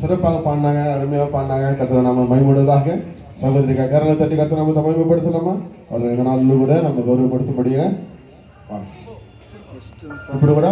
சிறப்பாக பாடினாங்க அருமையாக பாடினாங்க. கத்திர நாம மயமுடுவதாக சகோதரிக்கா கரணை தட்டி கத்திர நாம மயமப்படுத்தலாமா அவர் எங்க நாளிலும் கூட நம்ம கௌரவப்படுத்த முடியுங்க இப்படி கூட